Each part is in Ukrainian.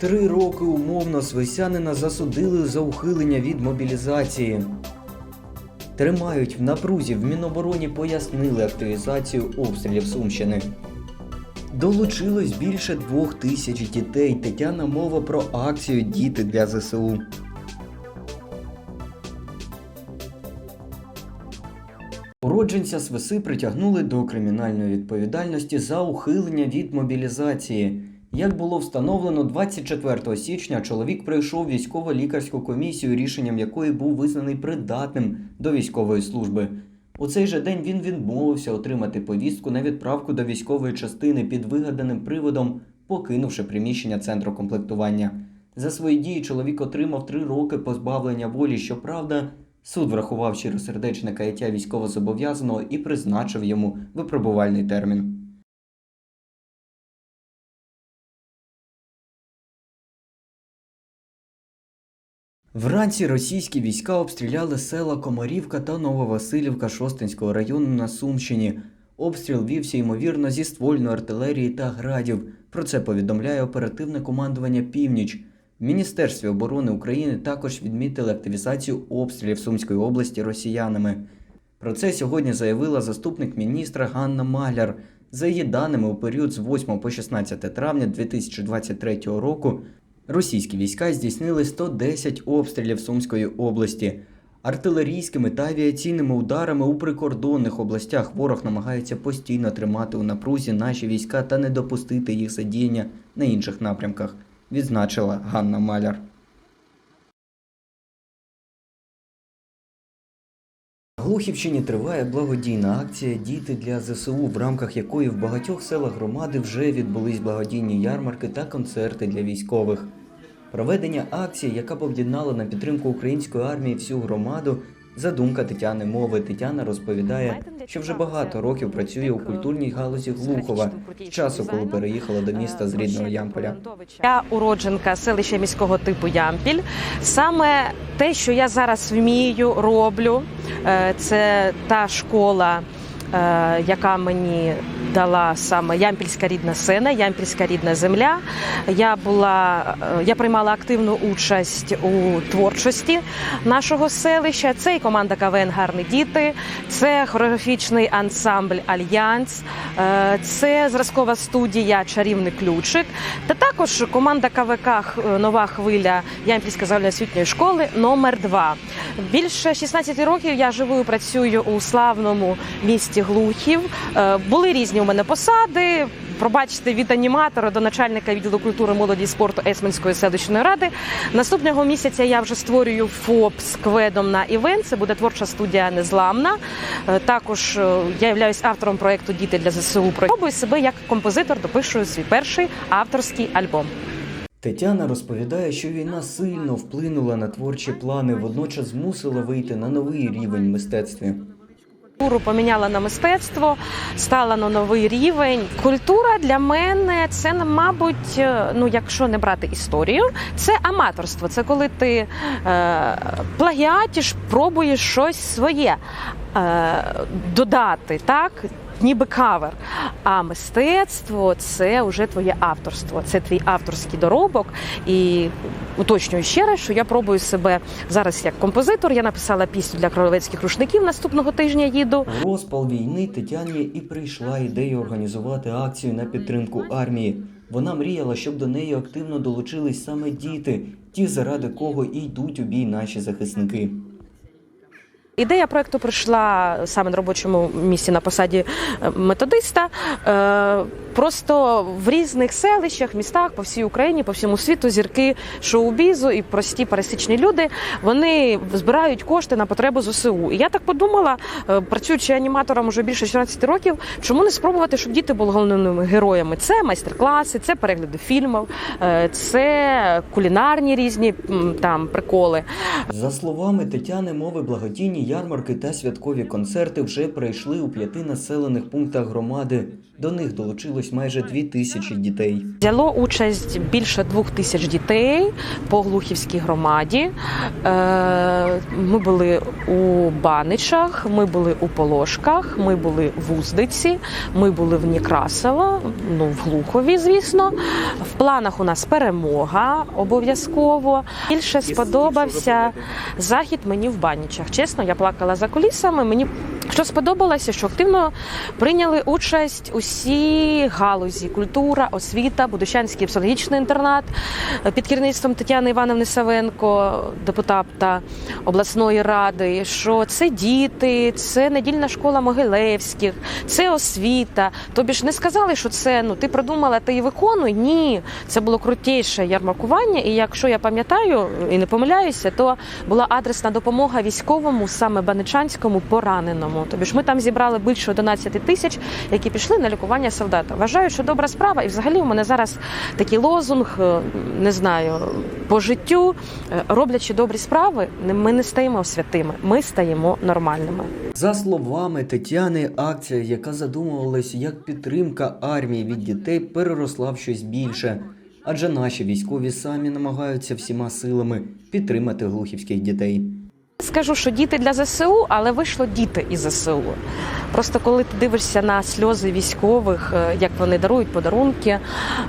Три роки умовно свисянина засудили за ухилення від мобілізації. Тримають в напрузі в Мінобороні пояснили активізацію обстрілів Сумщини. Долучилось більше двох тисяч дітей. Тетяна мова про акцію Діти для ЗСУ. Уродженця Свиси притягнули до кримінальної відповідальності за ухилення від мобілізації. Як було встановлено 24 січня, чоловік пройшов військово-лікарську комісію, рішенням якої був визнаний придатним до військової служби. У цей же день він відмовився отримати повістку на відправку до військової частини під вигаданим приводом, покинувши приміщення центру комплектування. За свої дії чоловік отримав три роки позбавлення волі. Щоправда, суд врахував щиросердечне каяття військовозобов'язаного і призначив йому випробувальний термін. Вранці російські війська обстріляли села Комарівка та Нововасилівка Шостинського району на Сумщині. Обстріл вівся ймовірно зі ствольної артилерії та градів. Про це повідомляє оперативне командування Північ. В Міністерстві оборони України також відмітили активізацію обстрілів Сумської області росіянами. Про це сьогодні заявила заступник міністра Ганна Маляр. За її даними, у період з 8 по 16 травня 2023 року російські війська здійснили 110 обстрілів Сумської області. Артилерійськими та авіаційними ударами у прикордонних областях ворог намагається постійно тримати у напрузі наші війська та не допустити їх задіяння на інших напрямках, відзначила Ганна Маляр. Глухівщині триває благодійна акція Діти для ЗСУ, в рамках якої в багатьох селах громади вже відбулись благодійні ярмарки та концерти для військових. Проведення акції, яка б об'єднала на підтримку української армії всю громаду, задумка Тетяни Мови. Тетяна розповідає, що вже багато років працює у культурній галузі Глухова з часу, коли переїхала до міста з рідного Ямполя. Я уродженка селища міського типу Ямпіль. Саме те, що я зараз вмію, роблю, е, це та школа, е, яка мені дала саме Ямпільська рідна сцена, Ямпільська рідна земля. Я була, е, я приймала активну участь у творчості нашого селища. Це і команда КВН Гарні діти, це хореографічний ансамбль Альянс, е, це зразкова студія Чарівний ключик. Та також команда КВК Нова хвиля Ямпільської загальноосвітньої школи номер 2 Більше 16 років я живу і працюю у славному місті Глухів. Е, Були різні у мене посади. Пробачте від аніматора до начальника відділу культури, молоді і спорту Есменської селищної ради. Наступного місяця я вже створюю ФОП з кведом на івент. Це буде творча студія Незламна. Е, Також е, я являюсь автором проекту Діти для ЗСУ. Пробую себе як композитор, допишу свій перший авторський альбом. Тетяна розповідає, що війна сильно вплинула на творчі плани, водночас змусила вийти на новий рівень мистецтві. Культуру поміняла на мистецтво, стала на новий рівень. Культура для мене це, мабуть, е, ну якщо не брати історію, це аматорство. Це коли ти е, плагіатиш, пробуєш щось своє е, додати, так. Ніби кавер. А мистецтво це вже твоє авторство, це твій авторський доробок. І уточнюю ще раз, що я пробую себе зараз як композитор. Я написала пісню для королевських рушників. Наступного тижня їду. Розпал війни Тетяні і прийшла ідея організувати акцію на підтримку армії. Вона мріяла, щоб до неї активно долучились саме діти, ті, заради кого і йдуть у бій наші захисники. Ідея проекту прийшла саме на робочому місці на посаді е, методиста. Е, Просто в різних селищах, містах по всій Україні, по всьому світу зірки шоу-бізу і прості пересічні люди вони збирають кошти на потребу ЗСУ. І я так подумала, е, працюючи аніматором уже більше 14 років, чому не спробувати, щоб діти були головними героями? Це майстер-класи, це перегляди фільмів, це кулінарні різні там приколи. За словами Тетяни, мови благодійні Ярмарки та святкові концерти вже пройшли у п'яти населених пунктах громади. До них долучилось майже дві тисячі дітей. Взяло участь більше двох тисяч дітей по Глухівській громаді. Е, Ми були у Баничах, ми були у Полошках, ми були в Уздиці, ми були в Некрасово, ну в Глухові, звісно. В планах у нас перемога обов'язково. Більше сподобався захід мені в Банічах. Чесно, я плакала за кулісами. Мені що сподобалося, що активно прийняли участь усі галузі: культура, освіта, Будущанський психологічний інтернат під керівництвом Тетяни Івановни Савенко, депутата обласної ради. Що це діти, це недільна школа Могилевських, це освіта. Тобі ж не сказали, що це ну ти продумала, ти і виконуй. Ні, це було крутіше ярмаркування. І якщо я пам'ятаю і не помиляюся, то була адресна допомога військовому, саме баничанському пораненому. Тобі ж ми там зібрали більше 11 тисяч, які пішли на лікування солдата. Вважаю, що добра справа, і взагалі у мене зараз такий лозунг, е, не знаю, по життю, е, роблячи добрі справи, ми не стаємо святими, ми стаємо нормальними. За словами Тетяни, акція, яка задумувалась як підтримка армії від дітей, переросла в щось більше. Адже наші військові самі намагаються всіма силами підтримати глухівських дітей. Скажу, що діти для ЗСУ, але вийшло діти із ЗСУ. Просто коли ти дивишся на сльози військових, е, як вони дарують подарунки,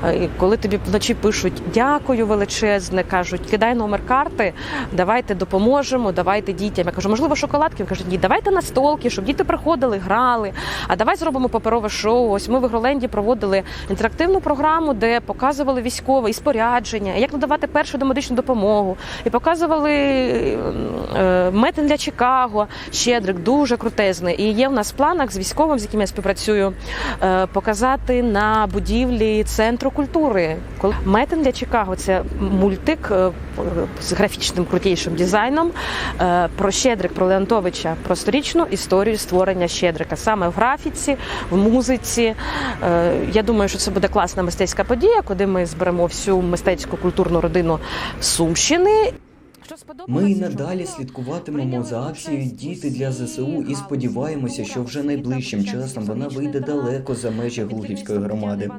е, коли тобі вночі пишуть дякую величезне, кажуть, кидай номер карти, давайте допоможемо, давайте дітям. Я кажу, можливо, шоколадки. Він каже, ні, давайте настолки, щоб діти приходили, грали. А давай зробимо паперове шоу. Ось ми в Ігроленді проводили інтерактивну програму, де показували військове і спорядження, як надавати першу домедичну допомогу, і показували е, метин для Чикаго, щедрик, дуже крутезний. І є в нас в планах з військовим, з яким я співпрацюю, е, показати на будівлі центру культури. Метин для Чикаго це мультик е, з графічним крутішим дизайном е, про Щедрик, про Леонтовича, про сторічну історію створення Щедрика саме в графіці, в музиці. Я думаю, що це буде класна мистецька подія, куди ми зберемо всю мистецьку культурну родину Сумщини. Ми і надалі слідкуватимемо за акцією Діти для ЗСУ і сподіваємося, що вже найближчим часом вона вийде далеко за межі Глухівської громади.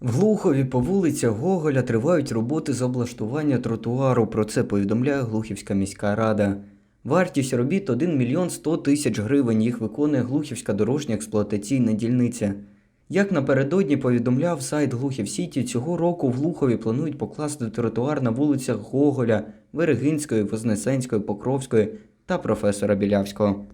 В Глухові по вулицях Гоголя тривають роботи з облаштування тротуару. Про це повідомляє Глухівська міська рада. Вартість робіт 1 мільйон 100 тисяч гривень. Їх виконує Глухівська дорожня експлуатаційна дільниця. Як напередодні повідомляв сайт Глухів Сіті, цього року в Глухові планують покласти тротуар на вулицях Гоголя, Верегинської, Вознесенської, Покровської та професора Білявського.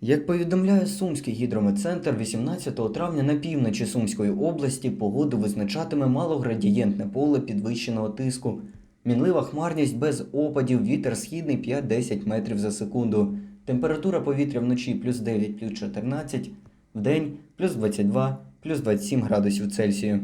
Як повідомляє Сумський гідрометцентр, 18 травня на півночі Сумської області погоду визначатиме малоградієнтне поле підвищеного тиску. Мінлива хмарність без опадів, вітер східний 5-10 метрів за секунду. Температура повітря вночі плюс 9, плюс 14, вдень плюс 22, плюс 27 градусів Цельсію.